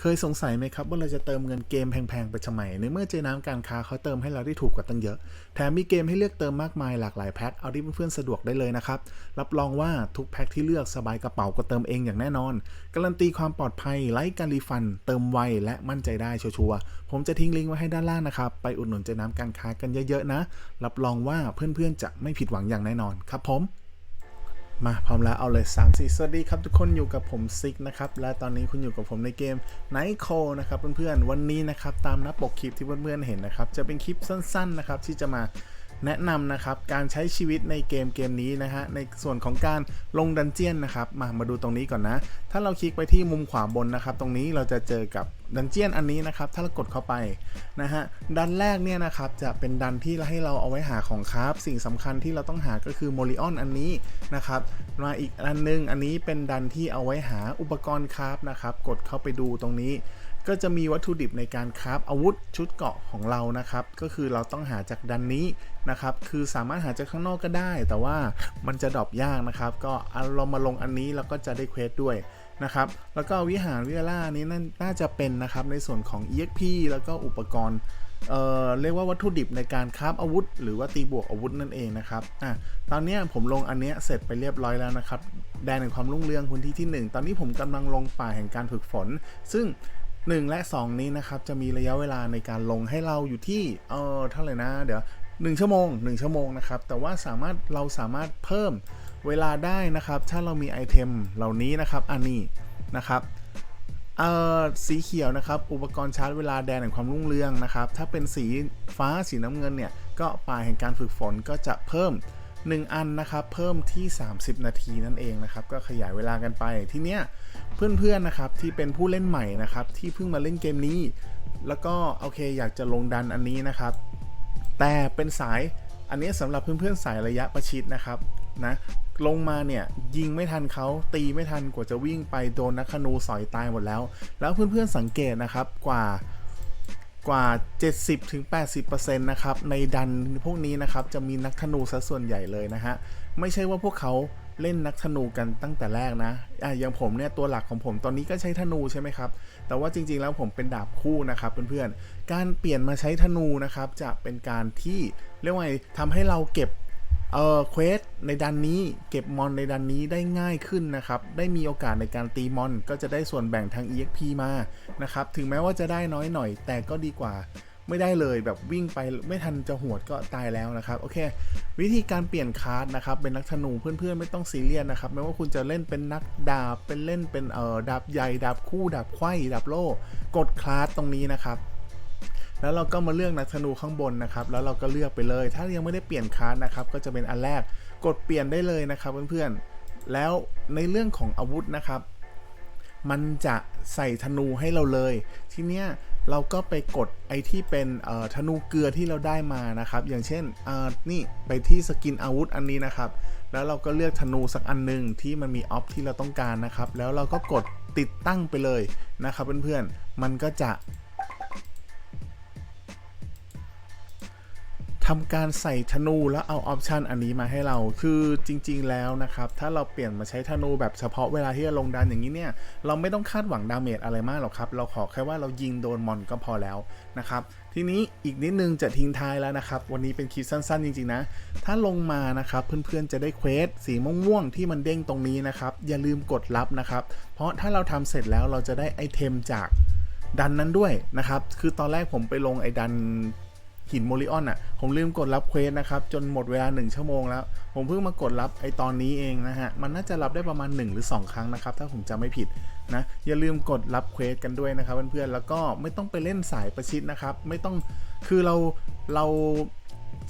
เคยสงสัยไหมครับว่าเราจะเติมเงินเกมแพงๆไปทำไมในเมื่อเจน้ำการค้าเขาเติมให้เราได้ถูกกว่าตั้งเยอะ แถมมีเกมให้เลือกเติมมากมายหลากหลายแพ็คเอาที่เพื่อนๆสะดวกได้เลยนะครับ รับรองว่าทุกแพ็คที่เลือกสบายกระเป๋าก็เติมเองอย่างแน่นอน การันตีความปลอดภัยไร้การรีฟัน เติมไวและมั่นใจได้ชัวร์ๆผมจะทิ้งลิงก์ไว้ให้ด้านล่างนะครับไปอุดหนุนเจน้ำการค้ากันเยอะๆนะ รับรองว่าเพื่อนๆจะไม่ผิดหวังอย่างแน่นอนครับผม มาพร้อมแล้วเอาเลย 3 4 สวัสดีครับทุกคนอยู่กับผมซิกนะครับ และตอนนี้คุณอยู่กับผมในเกม Night c o นะครับเพื่อนๆ วันนี้นะครับ ตามนับปกคลิปที่เพื่อนๆเห็นนะครับ จะเป็นคลิปสั้นๆนะครับที่จะมา แนะนำนะครับการใช้ชีวิตในเกมเกมนี้นะฮะในส่วนของการลงดันเจียนนะครับมามาดูตรงนี้ก่อนนะ ถ้าเราคลิกไปที่มุมขวาบนนะครับ ตรงนี้เราจะเจอกับดันเจียนอันนี้นะครับ ถ้าเรากดเข้าไปนะฮะดันแรกเนี่ยนะครับจะเป็นดันที่ให้เราเอาไว้หาของคราฟสิ่งสำคัญที่เราต้องหาก็คือโมลิออนอันนี้นะครับมาอีกอันนึงอันนี้เป็นดันที่เอาไว้หาอุปกรณ์คราฟนะครับ กดเข้าไปดูตรงนี้ ก็จะมีวัตถุดิบในการคราฟอาวุธชุดเกาะของเรานะครับ ก็คือเราต้องหาจากดันนี้นะครับ คือสามารถหาจากข้างนอกก็ได้ แต่ว่ามันจะดรอปยากนะครับ ก็เอาเรามาลงอันนี้แล้วก็จะได้เควสด้วยนะครับ แล้วก็วิหารวิล่านี้นั่นน่าจะเป็นนะครับในส่วนของ EXP แล้วก็อุปกรณ์เอ่อเรียกว่าวัตถุดิบในการคราฟอาวุธ หรือว่าตีบวกอาวุธนั่นเองนะครับอะตอนนี้ผมลงอันเนี้ยเสร็จไปเรียบร้อยแล้วนะครับ แดนแห่งความรุ่งเรืองพื้นที่ที่ 1 ตอนนี้ผมกำลังลงป่าแห่งการฝึกฝน ซึ่ง 1 และ 2 นี้นะครับ จะมีระยะเวลาในการลงให้เราอยู่ที่เออเท่าไหร่นะเดี๋ยว 1 ชั่วโมง 1 ชั่วโมงนะครับ แต่ว่าสามารถเราสามารถเพิ่มเวลาได้นะครับ ถ้าเรามีไอเทมเหล่านี้นะครับ อันนี้นะครับเอ่อสีเขียวนะครับ อุปกรณ์ชาร์จเวลาแดนแห่งความรุ่งเรืองนะครับ ถ้าเป็นสีฟ้าสีน้ำเงินเนี่ย ก็ป่าแห่งการฝึกฝนก็จะเพิ่ม 1 อันนะครับ เพิ่มที่ 30 นาทีนั่นเองนะครับ ก็ขยายเวลากันไป ทีเนี้ยเพื่อนๆนะครับที่เป็นผู้เล่นใหม่นะครับ ที่เพิ่งมาเล่นเกมนี้ แล้วก็โอเคอยากจะลงดันอันนี้นะครับ แต่เป็นสายอันนี้สำหรับเพื่อนๆสายระยะประชิดนะครับนะลงมาเนี่ยยิงไม่ทันเขาตีไม่ทันกว่าจะวิ่งไปโดนนักขนูสอยตายหมดแล้ว แล้วเพื่อนๆสังเกตนะครับกว่า กว่า 70-80%นะครับ ในดันพวกนี้นะครับ จะมีนักธนูซะส่วนใหญ่เลยนะฮะ ไม่ใช่ว่าพวกเขาเล่นนักธนูกันตั้งแต่แรกนะอะอย่างผมเนี่ยตัวหลักของผมตอนนี้ก็ใช้ธนูใช่ไหมครับ แต่ว่าจริงๆแล้วผมเป็นดาบคู่นะครับเพื่อนๆ การเปลี่ยนมาใช้ธนูนะครับ จะเป็นการที่เรียกว่าทำให้เราเก็บ เออเควสในดันนี้เก็บมอนในดันนี้ได้ง่ายขึ้นนะครับ ได้มีโอกาสในการตีมอน ก็จะได้ส่วนแบ่งทาง EXP มานะครับ ถึงแม้ว่าจะได้น้อยหน่อย แต่ก็ดีกว่าไม่ได้เลยแบบวิ่งไปไม่ทันจะหวดก็ตายแล้วนะครับโอเค วิธีการเปลี่ยนคาร์ดนะครับ เป็นนักธนูเพื่อนๆ ไม่ต้องซีเรียสนะครับไม่ว่าคุณจะเล่นเป็นนักดาบเป็นเล่นเป็นเอ่อดาบใหญ่ดาบคู่ดาบไขว้ดาบโล่กดคลาสตรงนี้นะครับ แล้วเราก็มาเลือกนักธนูข้างบนนะครับ แล้วเราก็เลือกไปเลย ถ้ายังไม่ได้เปลี่ยนคาร์ดนะครับ ก็จะเป็นอันแรก กดเปลี่ยนได้เลยนะครับเพื่อนๆ แล้วในเรื่องของอาวุธนะครับ มันจะใส่ธนูให้เราเลย ทีเนี้ยเราก็ไปกดไอที่เป็นธนูเกลือที่เราได้มานะครับ อย่างเช่นนี่ไปที่สกินอาวุธอันนี้นะครับ แล้วเราก็เลือกธนูสักอันหนึ่งที่มันมีออฟที่เราต้องการนะครับ แล้วเราก็กดติดตั้งไปเลยนะครับเพื่อนๆ มันก็จะ ทำการใส่ธนูแล้วเอาออปชันอันนี้มาให้เรา คือจริง ๆ แล้วนะครับ ถ้าเราเปลี่ยนมาใช้ธนูแบบเฉพาะเวลาที่จะลงดันอย่างนี้เนี่ย เราไม่ต้องคาดหวังดาเมจอะไรมากหรอกครับ เราขอแค่ว่าเรายิงโดนมอนก็พอแล้วนะครับ ทีนี้อีกนิดนึงจะทิ้งท้ายแล้วนะครับ วันนี้เป็นคลิปสั้นๆ จริง ๆ นะ ถ้าลงมานะครับเพื่อนๆจะได้เควสสีม่วงๆที่มันเด้งตรงนี้นะครับ อย่าลืมกดรับนะครับ เพราะถ้าเราทำเสร็จแล้วเราจะได้ไอเทมจากดันนั้นด้วยนะครับ คือตอนแรกผมไปลงไอดัน หินโมลิออนอะ ผมลืมกดรับเควสนะครับ จนหมดเวลา 1 ชั่วโมงแล้ว ผมเพิ่งมากดรับไอตอนนี้เองนะฮะ มันน่าจะรับได้ประมาณ 1 หรือ 2 ครั้งนะครับ ถ้าผมจำไม่ผิดนะ อย่าลืมกดรับเควสกันด้วยนะครับเพื่อนๆ แล้วก็ไม่ต้องไปเล่นสายประชิดนะครับ ไม่ต้อง คือเรา เรา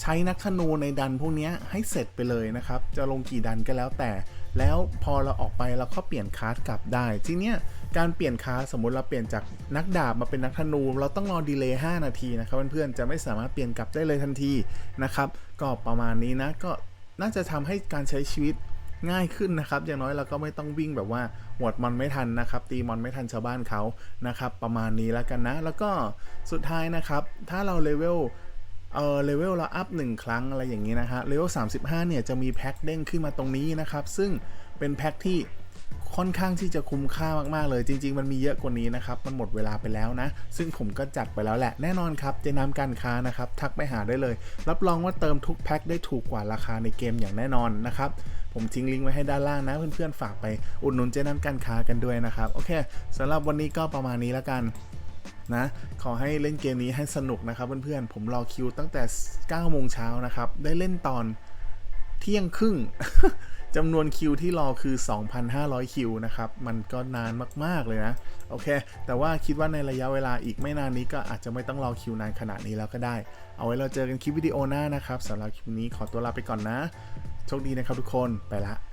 ใช้นักธนูในดันพวกนี้ให้เสร็จไปเลยนะครับ จะลงกี่ดันก็แล้วแต่ แล้วพอเราออกไปเราก็เปลี่ยนคลาสกลับได้ ทีเนี้ย การเปลี่ยนคาสมมติเราเปลี่ยนจากนักดาบมาเป็นนักธนู เราต้องรอดีเลย์5นาทีนะครับเพื่อนๆจะไม่สามารถเปลี่ยนกลับได้เลยทันทีนะครับก็ประมาณนี้นะก็น่าจะทำให้การใช้ชีวิตง่ายขึ้นนะครับ อย่างน้อยเราก็ไม่ต้องวิ่งแบบว่าหวดมอนไม่ทันนะครับ ตีมอนไม่ทันชาวบ้านเขานะครับ ประมาณนี้แล้วกันนะ แล้วก็สุดท้ายนะครับ ถ้าเราเลเวลเออเลเวลเราอัพ1ครั้งอะไรอย่างนี้นะฮะเลเวล35 เนี่ยจะมีแพ็คเด้งขึ้นมาตรงนี้นะครับ ซึ่งเป็นแพ็คที่ ค่อนข้างที่จะคุ้มค่ามากๆเลย จริง ๆ มันมีเยอะกว่านี้นะครับ มันหมดเวลาไปแล้วนะ ซึ่งผมก็จัดไปแล้วแหละ แน่นอนครับเจน้ำการค้านะครับ ทักไปหาได้เลย รับรองว่าเติมทุกแพ็คได้ถูกกว่าราคาในเกมอย่างแน่นอนนะครับ ผมทิ้งลิงก์ไว้ให้ด้านล่างนะ เพื่อนๆ ฝากไปอุดหนุนเจน้ำการค้ากันด้วยนะครับ โอเคสำหรับวันนี้ก็ประมาณนี้แล้วกันนะขอให้เล่นเกมนี้ให้สนุกนะครับเพื่อนๆ ผมรอคิวตั้งแต่9โมงเช้านะครับ ได้เล่นตอนเที่ยงครึ่ง จำนวนคิวที่รอคือ 2,500 คิวนะครับ มันก็นานมาก ๆ เลยนะ โอเค แต่ว่าคิดว่าในระยะเวลาอีกไม่นานนี้ก็อาจจะไม่ต้องรอคิวนานขนาดนี้แล้วก็ได้ เอาไว้เราเจอกันคลิปวิดีโอหน้านะครับสำหรับคลิปนี้ขอตัวลาไปก่อนนะ โชคดีนะครับทุกคน ไปละ